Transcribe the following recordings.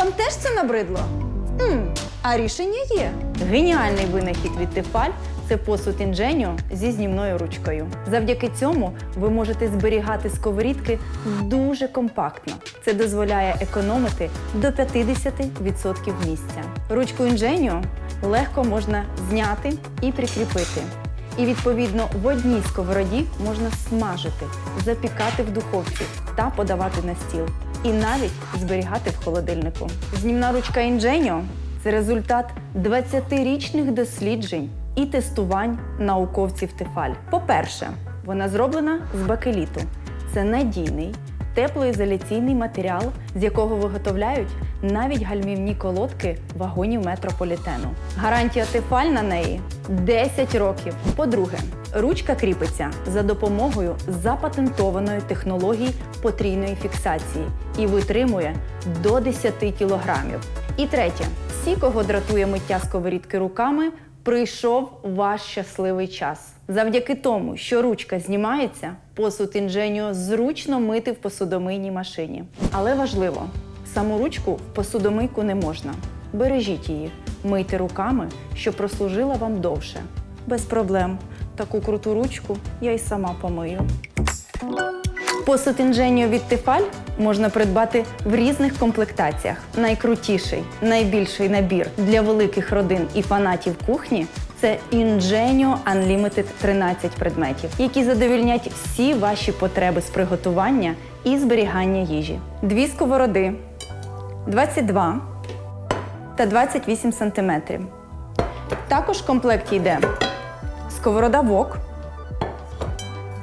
Вам теж це набридло? м а рішення є. Геніальний винахід від Тефаль це посуд інженіо зі знімною ручкою. Завдяки цьому ви можете зберігати сковорідки дуже компактно. Це дозволяє економити до 50% місця. Ручку інженіо легко можна зняти і прикріпити. І відповідно в одній сковороді можна смажити, запікати в духовці та подавати на стіл. І навіть зберігати в холодильнику. Знімна ручка Інженіо – це результат 20-річних досліджень і тестувань науковців Тефаль. По-перше, вона зроблена з бакеліту. Це надійний, теплоізоляційний матеріал, з якого виготовляють навіть гальмівні колодки вагонів метрополітену. Гарантія Тефаль на неї 10 років. По-друге, ручка кріпиться за допомогою запатентованої технології потрійної фіксації і витримує до 10 кілограмів. І третє, всі, кого дратує миття сковорідки руками, прийшов ваш щасливий час. Завдяки тому, що ручка знімається, посуд інженіо зручно мити в посудомийній машині. Але важливо, саму ручку в посудомийку не можна. Бережіть її, мийте руками, щоб прослужила вам довше. Без проблем. Таку круту ручку я й сама помию. Посуд інженіо від Тефаль можна придбати в різних комплектаціях. Найкрутіший, найбільший набір для великих родин і фанатів кухні це Ingenio Unlimited 13 предметів, які задовільнять всі ваші потреби з приготування і зберігання їжі. Дві сковороди 22 та 28 см. Також в комплекті йде сковорода вок,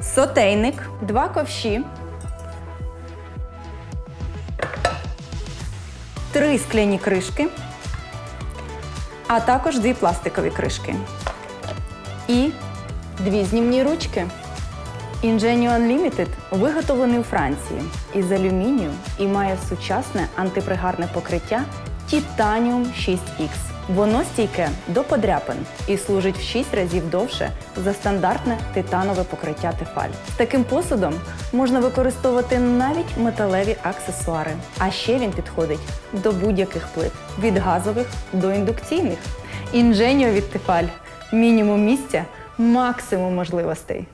сотейник, два ковші, три скляні кришки, а також дві пластикові кришки. І дві знімні ручки. Ingenio Unlimited виготовлений у Франції із алюмінію і має сучасне антипригарне покриття Titanium 6X. Воно стійке до подряпин і служить в 6 разів довше за стандартне титанове покриття Тефаль. Таким посудом можна використовувати навіть металеві аксесуари. А ще він підходить до будь-яких плит від газових до індукційних. Інженіо від Тефаль мінімум місця, максимум можливостей.